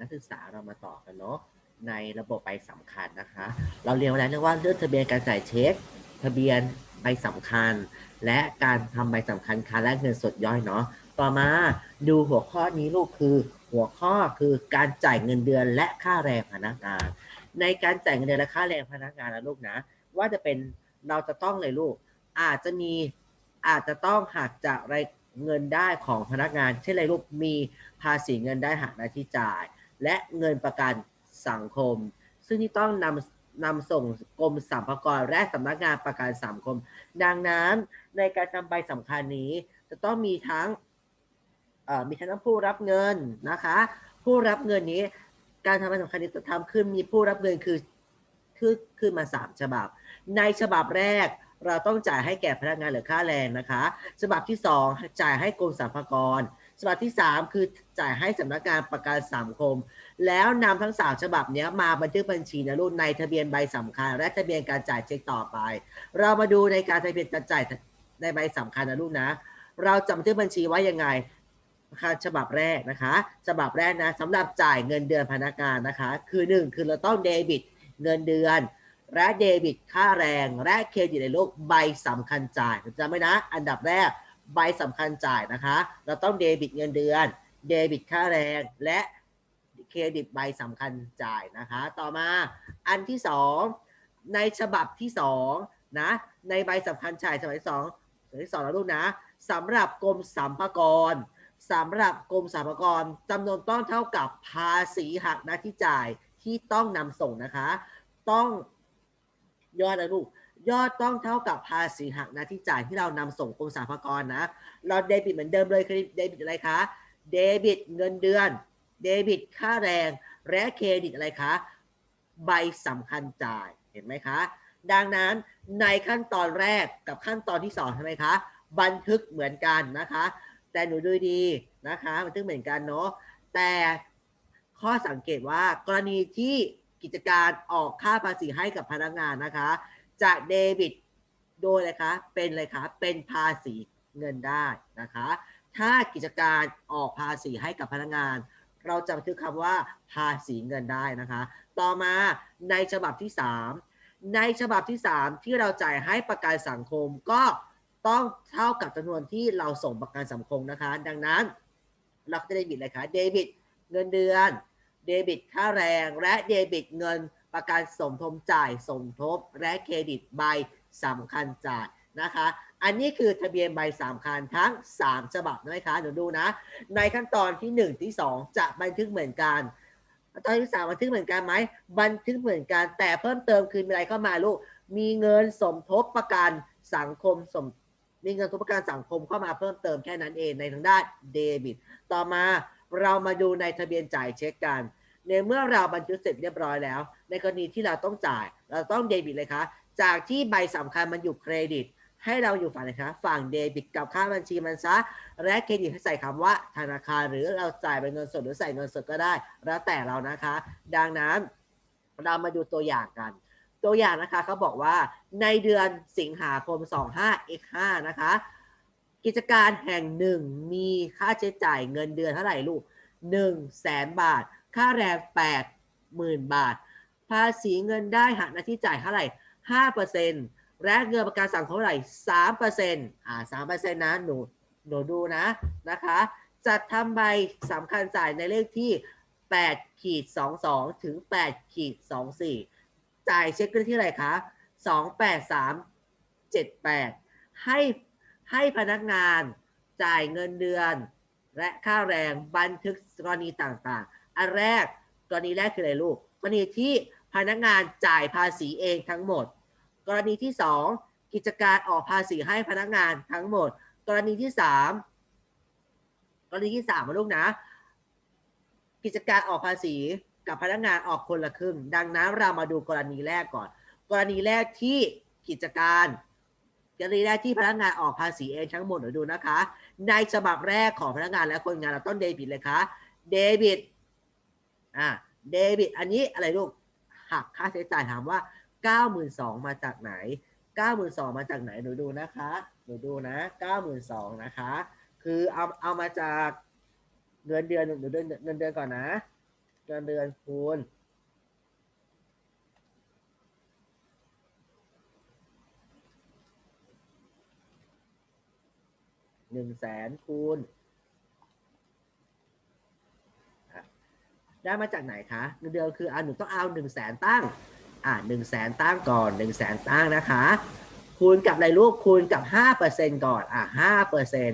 นักศึกษาเรามาต่อกันเนาะในระบบใบสำคัญนะคะ เราเรียนมาแล้วเรียกว่าเรื่องทะเบียนการจ่ายเช็ค ทะเบียนใบสำคัญ และการทำใบสำคัญค้าและเงินสดย่อยเนาะต่อมาดูหัวข้อนี้ลูกคือหัวข้อคือการจ่ายเงินเดือนและค่าแรงพนักงาน ในการจ่ายเงินเดือนและค่าแรงพนักงานนะลูกนะ ว่าจะเป็นเราจะต้องเลยลูก อาจจะมีอาจจะต้องหักจากรายเงินได้ของพนักงาน เช่นไรลูกมีภาษีเงินได้หักหน้าที่จ่าย และเงินประกันสังคม ซึ่งที่ต้องนำนำส่งกรมสรรพากรและสำนักงานประกันสังคม ดังนั้นในการทำใบสำคัญนี้จะต้องมีทั้งมีทั้งผู้รับเงินนะคะ ผู้รับเงินนี้การทำใบสำคัญนี้จะทำขึ้นมีผู้รับเงินคือคือขึ้นมาสามฉบับ ในฉบับแรกเราต้องจ่ายให้แก่พนักงานหรือค่าแรงนะคะ ฉบับที่สองจ่ายให้กรมสรรพากร ฉบับที่สามคือจ่ายให้สำนักงานประกันสังคม แล้วนำทั้งสามฉบับนี้มาบันทึกบัญชีนะลูกในทะเบียนใบสำคัญ และทะเบียนการจ่ายเช็คต่อไป เรามาดูในการทะเบียนการจ่ายในใบสำคัญนะลูกนะ เราจะบันทึกบัญชีไว้ยังไงนะคะฉบับแรกนะคะ ฉบับแรกนะสำหรับจ่ายเงินเดือนพนักงานนะคะ คือหนึ่งคือเราต้องเดบิตเงินเดือน และเดบิตค่าแรง และเครดิตในโลกใบสำคัญจ่ายจำไว้นะ อันดับแรก ใบสำคัญจ่ายนะคะ เราต้องเดบิตเงินเดือน เดบิตค่าแรงและเครดิตใบสำคัญจ่ายนะคะ ต่อมาอันที่สองในฉบับที่สองนะในใบสำคัญจ่ายฉบับที่สองฉบับที่สองแล้วลูกนะสำหรับกรมสรรพากรสำหรับกรมสรรพากรจำนวนต้องเท่ากับภาษีหักหน้าที่จ่ายที่ต้องนำส่งนะคะ ต้องยอดนะลูก ยอดต้องเท่ากับภาษีหักหน้าที่จ่ายที่เรานำส่งกรมสรรพากรนะ เราเดบิตเหมือนเดิมเลยคือเดบิตอะไรคะ เดบิตเงินเดือน เดบิตค่าแรง และเครดิตอะไรคะ ใบสำคัญจ่าย เห็นไหมคะ ดังนั้นในขั้นตอนแรกกับขั้นตอนที่สองใช่ไหมคะ บันทึกเหมือนกันนะคะ แต่หนูดูดีนะคะ บันทึกเหมือนกันเนาะ แต่ข้อสังเกตว่ากรณีที่กิจการออกค่าภาษีให้กับพนักงานนะคะ จะเดบิตโดยอะไรคะเป็นอะไรคะเป็นภาษีเงินได้นะคะ ถ้ากิจการออกภาษีให้กับพนักงาน เราจะบันทึกคำว่าภาษีเงินได้นะคะ ต่อมาในฉบับที่ 3 ในฉบับที่ 3 ที่เราจ่ายให้ประกันสังคมก็ต้องเท่ากับจำนวนที่เราส่งประกันสังคมนะคะ ดังนั้นเราจะเดบิตอะไรคะเดบิตเงินเดือน เดบิตค่าแรงและเดบิตเงิน ประกันสมทบจ่ายสมทบและเครดิตใบสำคัญจ่ายนะคะ อันนี้คือทะเบียนใบสำคัญทั้ง 3 ฉบับนะคะเดี๋ยวดูนะ ในขั้นตอนที่ 1 ที่ 2 จะบันทึกเหมือนกันตอนที่สามบันทึกเหมือนกันไหมบันทึกเหมือนกัน แต่เพิ่มเติมคือมีอะไรเข้ามาลูก มีเงินสมทบประกันสังคมสมมีเงินสมทบประกันสังคมเข้ามาเพิ่มเติมแค่นั้นเองในทางด้านเดบิต ต่อมาเรามาดูในทะเบียนจ่ายเช็คกัน ในเมื่อเราบันทึกเสร็จเรียบร้อยแล้ว ในกรณีที่เราต้องจ่าย เราต้องเดบิตเลยคะ จากที่ใบสำคัญมันอยู่เครดิต ให้เราอยู่ฝั่งไหนคะ ฝั่งเดบิตกับค่าบัญชีมันซะ และเครดิตให้ใส่คำว่าธนาคาร หรือเราจ่ายเป็นเงินสดหรือใส่เงินสดก็ได้ แล้วแต่เรานะคะ ดังนั้นเรามาดูตัวอย่างกัน ตัวอย่างนะคะเขาบอกว่าในเดือนสิงหาคม 25 x 5 นะคะกิจการแห่งหนึ่งมีค่าใช้จ่ายเงินเดือนเท่าไหร่ลูก1แสนบาท ค่าแรง8หมื่นบาท ภาษีเงินได้หักหน้าที่จ่ายเท่าไหร่5เปอร์เซ็นต์และเงินประกันสังคมเท่าไหร่3เปอร์เซ็นต์อ่า3เปอร์เซ็นต์นะหนูหนูดูนะนะคะ จัดทำใบสำคัญจ่ายในเลขที่8ขีด22ถึง8ขีด24จ่ายเช็คกันที่อะไรคะ283 78ให้ให้พนักงานจ่ายเงินเดือน และค่าแรงบันทึกกรณีต่างๆ อันแรกกรณีแรกคืออะไรลูกกรณีที่พนักงานจ่ายภาษีเองทั้งหมด กรณีที่ 2 กิจการออกภาษีให้พนักงานทั้งหมด กรณีที่ 3 กรณีที่3มาลูกนะ กิจการออกภาษีกับพนักงานออกคนละครึ่ง ดังนั้นเรามาดูกรณีแรกก่อน กรณีแรกที่กิจการกรณีแรกที่พนักงานออกภาษีเองทั้งหมดเดี๋ยวดูนะคะ ในฉบับแรกของพนักงานและคนงานเราต้องเดบิตเลยคะเดบิต อ่าเดบิตอันนี้อะไรลูกหักค่าใช้จ่ายถามว่า 92,000มาจากไหน 92,000มาจากไหนหนูดูนะคะหนูดูนะ 92,000นะคะ คือเอาเอามาจากเงินเดือนหนูเดือนเงินเดือนก่อนนะเงินเดือนคูณหนึ่งแสนคูณอะ ได้มาจากไหนคะเงินเดือนคืออ่าหนูต้องเอาหนึ่งแสนตั้ง อ่าหนึ่งแสนตั้งก่อนหนึ่งแสนตั้งนะคะ คูณกับอะไรลูกคูณกับห้าเปอร์เซ็นก่อนอะห้าเปอร์เซ็น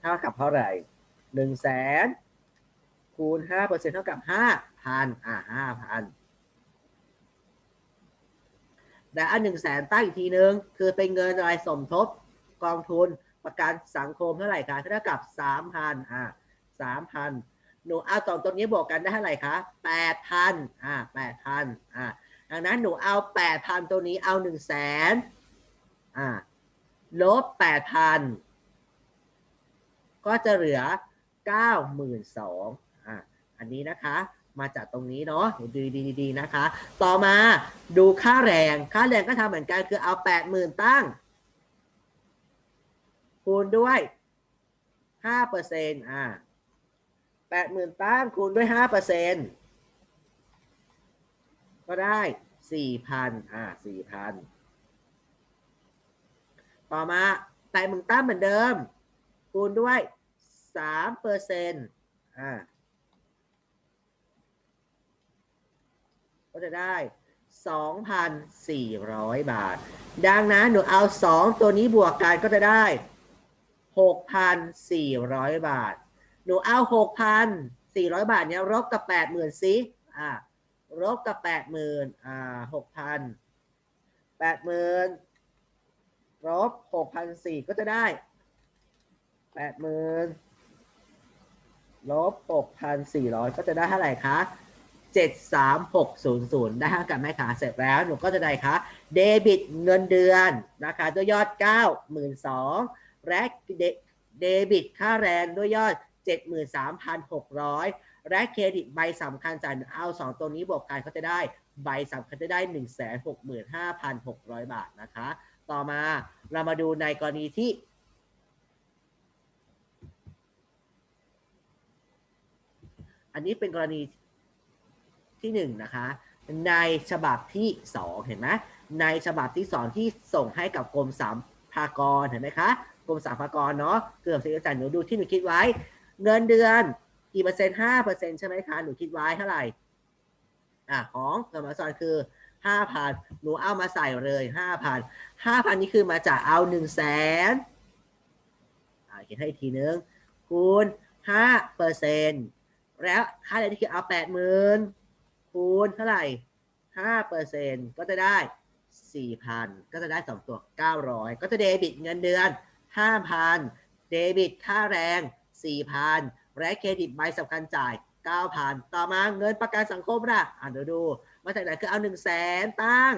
เท่ากับเท่าไหร่หนึ่งแสนคูณห้าเปอร์เซ็นเท่ากับห้าพันอะห้าพันแต่อันหนึ่งแสนตั้งอีกทีนึง คือเป็นเงินอะไรสมทบกองทุนประกันสังคมเท่าไหร่คะเท่ากับสามพันอะสามพัน หนูเอาสองตัวนี้บวกกันได้เท่าไหร่คะแปดพันอะแปดพันอะดังนั้นหนูเอาแปดพันตัวนี้เอาหนึ่งแสนอ่าลบแปดพันก็จะเหลือเก้าหมื่นสองอ่าอันนี้นะคะมาจากตรงนี้เนาะดูดีดีดีนะคะ ต่อมาดูค่าแรง ค่าแรงก็ทำเหมือนกันคือเอาแปดหมื่นตั้ง คูณด้วยห้าเปอร์เซ็นต์อ่า แปดหมื่นตั้งคูณด้วยห้าเปอร์เซ็นต์ก็ได้สี่พันอ่าสี่พันต่อมาแต่มึงตั้งเหมือนเดิม คูณด้วยสามเปอร์เซ็นต์อ่าก็จะได้สองพันสี่ร้อยบาท ดังนั้นหนูเอาสองตัวนี้บวกกันก็จะได้หกพันสี่ร้อยบาท หนูเอาหกพันสี่ร้อยบาทเนี้ยลบกับแปดหมื่นสิอ่าลบกับแปดหมื่นอ่าหกพันแปดหมื่นลบหกพันสี่ก็จะได้แปดหมื่นลบหกพันสี่ร้อยก็จะได้เท่าไหร่คะเจ็ดสามหกศูนย์ศูนย์ได้กับแม่ขาเสร็จแล้วหนูก็จะได้คะเดบิตเงินเดือนนะคะด้วยยอดเก้าหมื่นสองและเดบิตค่าแรงด้วยยอด เจ็ดหมื่นสามพันหกร้อยและเครดิตใบสำคัญจ่ายเอาสองตัวนี้บวกกันเขาจะได้ใบสำคัญจะได้หนึ่งแสนหกหมื่นห้าพันหกร้อยบาทนะคะ ต่อมาเรามาดูในกรณีที่อันนี้เป็นกรณีที่หนึ่งนะคะ ในฉบับที่สองเห็นไหมในฉบับที่สองที่ส่งให้กับกรมสามพากรเห็นไหมคะกรมสามพากรเนาะเกือบสิบจ่ายหนูดูที่หนูคิดไว้ เงินเดือนกี่เปอร์เซ็นต์ห้าเปอร์เซ็นต์ใช่ไหมคะหนูคิดไว้เท่าไหร่อะของสมสอนคือห้าพันหนูเอามาใส่เลยห้าพันห้าพันนี่คือมาจากเอาหนึ่งแสนอ่าเขียนให้ทีนึงคูณห้าเปอร์เซ็นต์แล้วค่าแรงที่คือเอาแปดหมื่นคูณเท่าไหร่ห้าเปอร์เซ็นต์ก็จะได้สี่พันก็จะได้สองตัวเก้าร้อยก็จะเดบิตเงินเดือนห้าพันเดบิตค่าแรง สี่พันและเครดิตใบสำคัญจ่าย 9,000 ต่อมาเงินประกันสังคมล่ะอ่านดูดู มาจากไหนคือเอา 1 0 0 0 0แสนตั้ง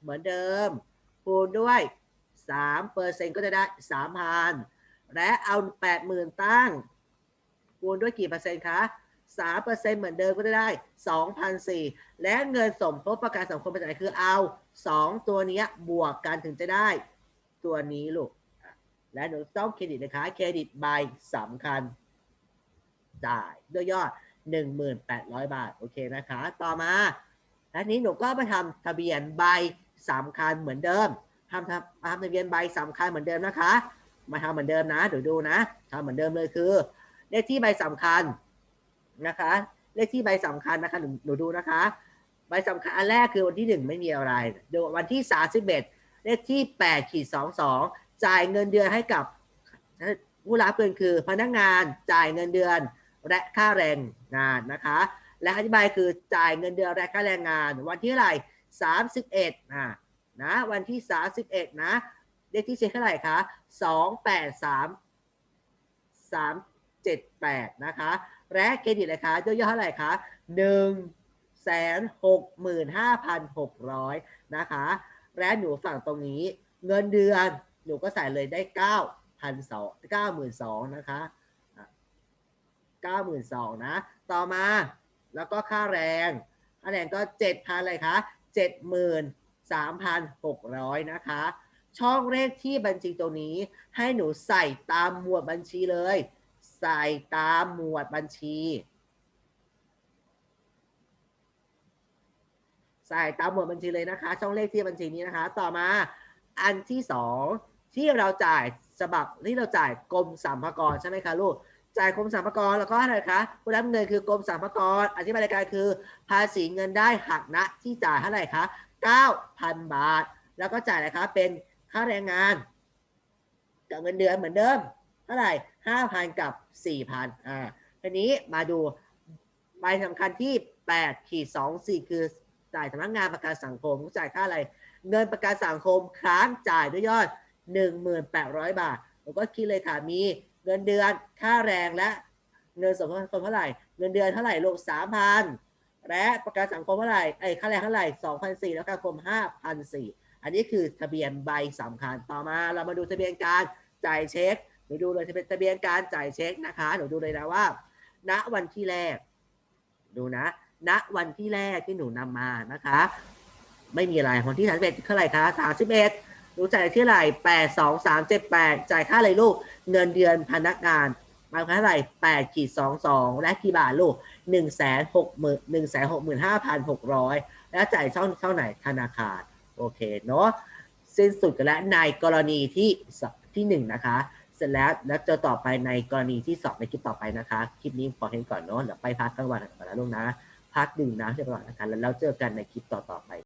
เหมือนเดิม คูณด้วย3เปอร์เซ็นต์ก็จะได้ 3,000 และเอา 80,000 ตั้ง คูณด้วยกี่เปอร์เซ็นต์คะ3เปอร์เซ็นต์เหมือนเดิมก็จะได้ 2,004และเงินสมทบประกันสังคมมาจากไหนคือเอา 2 ตัวนี้บวกกันถึงจะได้ ตัวนี้ลูก และหนูต้องเครดิตนะคะเครดิตใบสำคัญจ่ายด้วยยอด 1,800 บาท โอเคนะคะ ต่อมาอันนี้หนูก็มาทำทะเบียนใบสำคัญเหมือนเดิมทำทำทำทะเบียนใบสำคัญเหมือนเดิมนะคะ มาทำเหมือนเดิมนะเดี๋ยวดูนะทำเหมือนเดิมเลยคือ เลขที่ใบสำคัญนะคะ เลขที่ใบสำคัญนะคะหนูหนูดูนะคะ ใบสำคัญอันแรกคือวันที่หนึ่งไม่มีอะไรดูวันที่สามสิบเอ็ดเลขที่แปดขีดสองสอง จ่ายเงินเดือนให้กับผู้รับเงินคือพนักงานจ่ายเงินเดือนและค่าแรงงานนะคะ และอธิบายคือจ่ายเงินเดือนและค่าแรงงาน วันที่เท่าไหร่สามสิบเอ็ดอะนะวันที่สามสิบเอ็ดนะเลขที่เช็คเท่าไหร่คะสองแปดสามสามเจ็ดแปดนะคะและเครดิตเลยคะย่อยๆเท่าไหร่คะหนึ่งแสนหกหมื่นห้าพันหกร้อยนะคะและหนูฝั่งตรงนี้เงินเดือน หนูก็ใส่เลยได้เก้าพันสองเก้าหมื่นสองนะคะเก้าหมื่นสองนะ ต่อมาแล้วก็ค่าแรง ค่าแรงก็เจ็ดพันเลยคะเจ็ดหมื่นสามพันหกร้อยนะคะ ช่องเลขที่บัญชีตรงนี้ให้หนูใส่ตามหมวดบัญชีเลย ใส่ตามหมวดบัญชีใส่ตามหมวดบัญชีเลยนะคะ ช่องเลขที่บัญชีนี้นะคะ ต่อมาอันที่สอง ที่เราจ่ายฉบับที่เราจ่ายกรมสรรพากรใช่ไหมคะลูกจ่ายกรมสรรพากรแล้วก็อะไรคะผู้รับเงินคือกรมสรรพากรอธิบายรายการคือ ภาษีเงินได้หักณที่จ่ายเท่าไหร่คะ9,000 บาท แล้วก็จ่ายอะไรคะเป็นค่าแรงงานกับเงินเดือนเหมือนเดิมเท่าไหร่5,000 กับ 4,000อ่าทีนี้มาดูใบสำคัญที่8ขีด2 4คือจ่ายสำนักงานประกันสังคมจ่ายค่าอะไร เงินประกันสังคมค้างจ่ายด้วยยอด 1,800 บาทแล้วก็คิดเลยค่ะมีเงินเดือนค่าแรงและเงินสมทบคนเท่าไหร่ เงินเดือนเท่าไหร่ลูก3,000และประกันสังคมเท่าไหร่ไอ้ค่าแรงเท่าไหร่2,400แล้วก็คม5,400อันนี้คือทะเบียนใบสำคัญต่อมาเรามาดูทะเบียนการจ่ายเช็คหนูดูเลยทะเบียนทะเบียนการจ่ายเช็คนะคะหนูดูเลยนะว่า ณวันที่แรก ดูนะ ณวันที่แรกที่หนูนำมานะคะ ไม่มีอะไรวันที่31เอ็ดเท่าไหร่คะ31 หนูจ่ายที่เท่าไหร่8 2 3 7 8จ่ายค่าอะไรลูกเงินเดือนพนักงานมาเท่าไหร่8ขีด22และกี่บาทลูก1 6 0 0 0 1 6 5 6 0 0แล้วจ่ายช่องช่องไหนธนาคาร โอเคเนาะสิ้นสุดกันแล้วในกรณีที่ที่หนึ่งนะคะ เสร็จแล้วแล้วเจอต่อไปในกรณีที่สองในคลิปต่อไปนะคะ คลิปนี้พอเห็นก่อนเนาะเดี๋ยวไปพักกลางวันก่อนนะลูกนะ พักดื่มน้ำเสร็จก่อนนะคะแล้วเราเจอกันในคลิปต่อๆไป